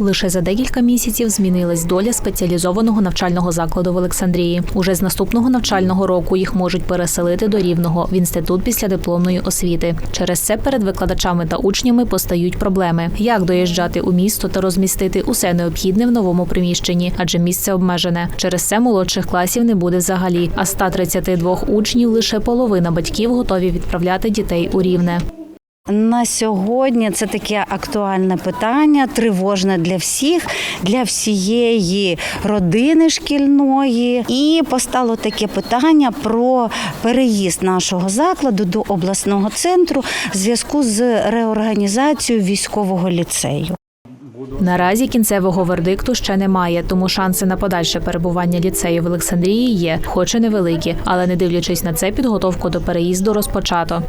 Лише за декілька місяців змінилась доля спеціалізованого навчального закладу в Олександрії. Уже з наступного навчального року їх можуть переселити до рівного в інститут післядипломної освіти. Через це перед викладачами та учнями постають проблеми: як доїжджати у місто та розмістити усе необхідне в новому приміщенні, адже місце обмежене. Через це молодших класів не буде взагалі. А з 132 учнів лише половина батьків готові відправляти дітей у рівне. На сьогодні це таке актуальне питання, тривожне для всіх, для всієї родини шкільної. І постало таке питання про переїзд нашого закладу до обласного центру в зв'язку з реорганізацією військового ліцею. Наразі кінцевого вердикту ще немає, тому шанси на подальше перебування ліцею в Олександрії є, хоч і невеликі, але не дивлячись на це, підготовку до переїзду розпочато.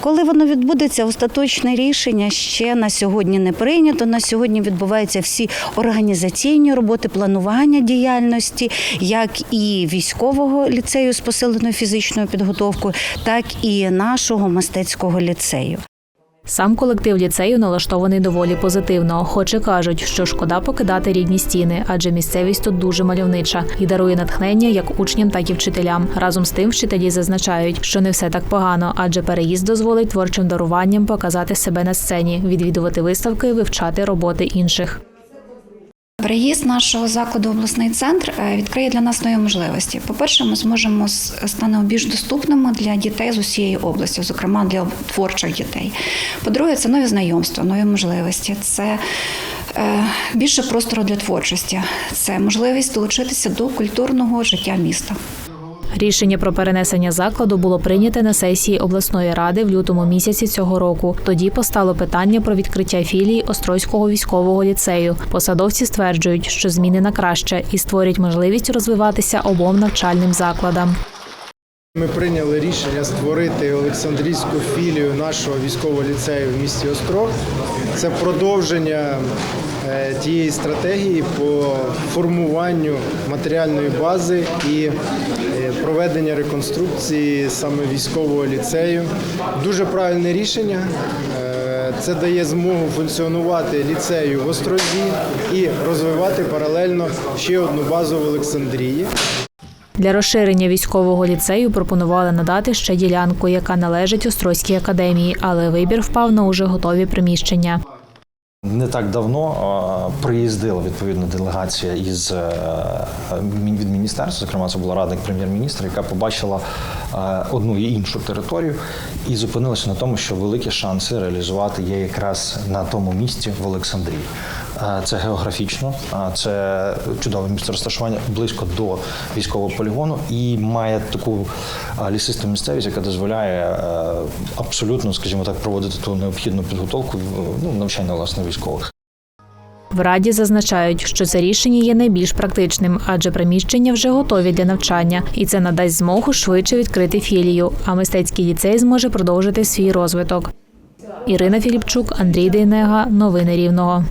Коли воно відбудеться, остаточне рішення ще на сьогодні не прийнято. На сьогодні відбуваються всі організаційні роботи, планування діяльності, як і військового ліцею з посиленою фізичною підготовкою, так і нашого мистецького ліцею. Сам колектив ліцею налаштований доволі позитивно, хоч і кажуть, що шкода покидати рідні стіни, адже місцевість тут дуже мальовнича і дарує натхнення як учням, так і вчителям. Разом з тим, вчителі зазначають, що не все так погано, адже переїзд дозволить творчим даруванням показати себе на сцені, відвідувати виставки, вивчати роботи інших. Переїзд нашого закладу в обласний центр е, відкриє для нас нові можливості. По-перше, ми зможемо станемо більш доступними для дітей з усієї області, зокрема для творчих дітей. По-друге, це нові знайомства, нові можливості. Це е, більше простору для творчості, це можливість долучитися до культурного життя міста. Рішення про перенесення закладу було прийняте на сесії обласної ради в лютому місяці цього року. Тоді постало питання про відкриття філії Острозького військового ліцею. Посадовці стверджують, що зміни на краще і створять можливість розвиватися обом навчальним закладам. Ми прийняли рішення створити Олександрійську філію нашого військового ліцею в місті Острог. Це продовження е, тієї стратегії по формуванню матеріальної бази і е, проведення реконструкції саме військового ліцею. Дуже правильне рішення. Е, Це дає змогу функціонувати ліцею в Острозі і розвивати паралельно ще одну базу в Олександрії. Для розширення військового ліцею пропонували надати ще ділянку, яка належить Острозькій академії, але вибір впав на уже готові приміщення. Не так давно приїздила відповідна делегація із е, від міністерства. Зокрема, це була радник прем'єр-міністра, яка побачила е, одну і іншу територію і зупинилася на тому, що великі шанси реалізувати є якраз на тому місці в Олександрії. Це географічно, це чудове місце розташування близько до військового полігону і має таку лісисту місцевість, яка дозволяє е, абсолютно, скажімо так, проводити ту необхідну підготовку ну, навчання власне військових. В раді зазначають, що це рішення є найбільш практичним, адже приміщення вже готові для навчання, і це надасть змогу швидше відкрити філію. А мистецький ліцей зможе продовжити свій розвиток. Ірина Філіпчук, Андрій Дейнега. Новини Рівного.